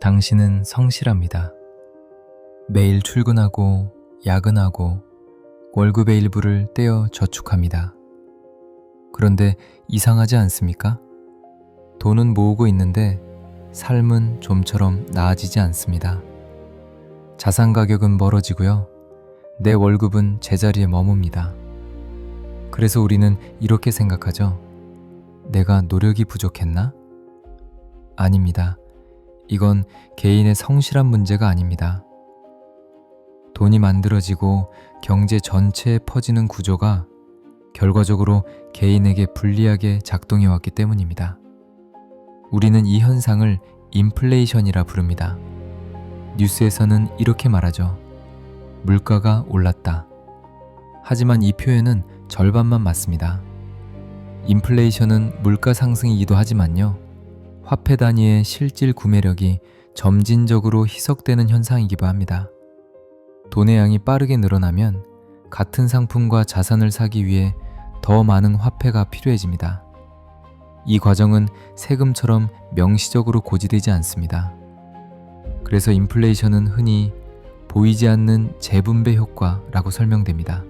당신은 성실합니다. 매일 출근하고 야근하고 월급의 일부를 떼어 저축합니다. 그런데 이상하지 않습니까? 돈은 모으고 있는데 삶은 좀처럼 나아지지 않습니다. 자산 가격은 멀어지고요. 내 월급은 제자리에 머뭅니다. 그래서 우리는 이렇게 생각하죠. 내가 노력이 부족했나? 아닙니다. 이건 개인의 성실한 문제가 아닙니다. 돈이 만들어지고 경제 전체에 퍼지는 구조가 결과적으로 개인에게 불리하게 작동해 왔기 때문입니다. 우리는 이 현상을 인플레이션이라 부릅니다. 뉴스에서는 이렇게 말하죠. 물가가 올랐다. 하지만 이 표현은 절반만 맞습니다. 인플레이션은 물가 상승이기도 하지만요. 화폐 단위의 실질 구매력이 점진적으로 희석되는 현상이기도 합니다. 돈의 양이 빠르게 늘어나면 같은 상품과 자산을 사기 위해 더 많은 화폐가 필요해집니다. 이 과정은 세금처럼 명시적으로 고지되지 않습니다. 그래서 인플레이션은 흔히 보이지 않는 재분배 효과라고 설명됩니다.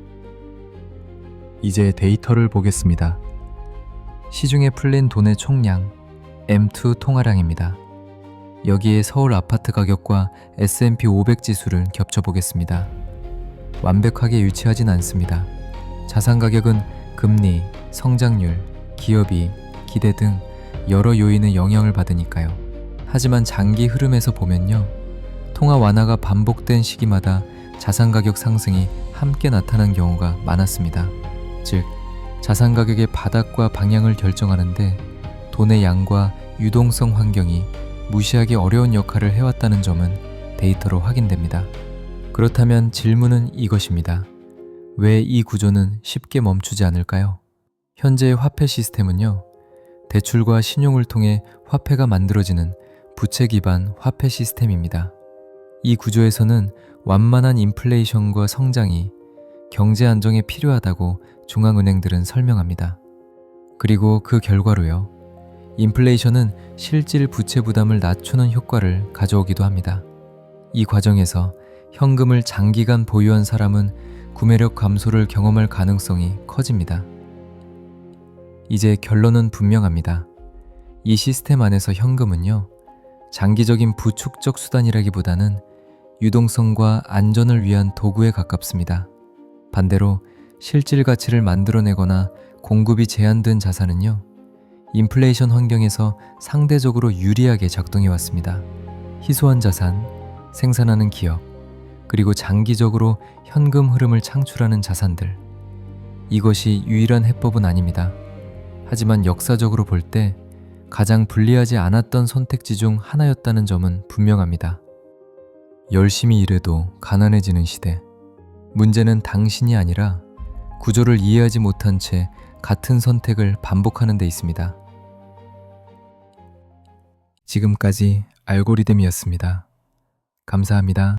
이제 데이터를 보겠습니다. 시중에 풀린 돈의 총량 M2 통화량입니다. 여기에 서울 아파트 가격과 S&P 500 지수를 겹쳐 보겠습니다. 완벽하게 유치하진 않습니다. 자산 가격은 금리, 성장률, 기업이, 기대 등 여러 요인의 영향을 받으니까요. 하지만 장기 흐름에서 보면요. 통화 완화가 반복된 시기마다 자산 가격 상승이 함께 나타난 경우가 많았습니다. 즉, 자산 가격의 바닥과 방향을 결정하는데 돈의 양과 유동성 환경이 무시하기 어려운 역할을 해왔다는 점은 데이터로 확인됩니다. 그렇다면 질문은 이것입니다. 왜 이 구조는 쉽게 멈추지 않을까요? 현재의 화폐 시스템은요, 대출과 신용을 통해 화폐가 만들어지는 부채 기반 화폐 시스템입니다. 이 구조에서는 완만한 인플레이션과 성장이 경제 안정에 필요하다고 중앙은행들은 설명합니다. 그리고 그 결과로요. 인플레이션은 실질 부채 부담을 낮추는 효과를 가져오기도 합니다. 이 과정에서 현금을 장기간 보유한 사람은 구매력 감소를 경험할 가능성이 커집니다. 이제 결론은 분명합니다. 이 시스템 안에서 현금은요, 장기적인 부축적 수단이라기보다는 유동성과 안전을 위한 도구에 가깝습니다. 반대로 실질 가치를 만들어내거나 공급이 제한된 자산은요, 인플레이션 환경에서 상대적으로 유리하게 작동해 왔습니다. 희소한 자산, 생산하는 기업, 그리고 장기적으로 현금 흐름을 창출하는 자산들. 이것이 유일한 해법은 아닙니다. 하지만 역사적으로 볼 때 가장 불리하지 않았던 선택지 중 하나였다는 점은 분명합니다. 열심히 일해도 가난해지는 시대. 문제는 당신이 아니라 구조를 이해하지 못한 채 같은 선택을 반복하는 데 있습니다. 지금까지 알고리즘이었습니다. 감사합니다.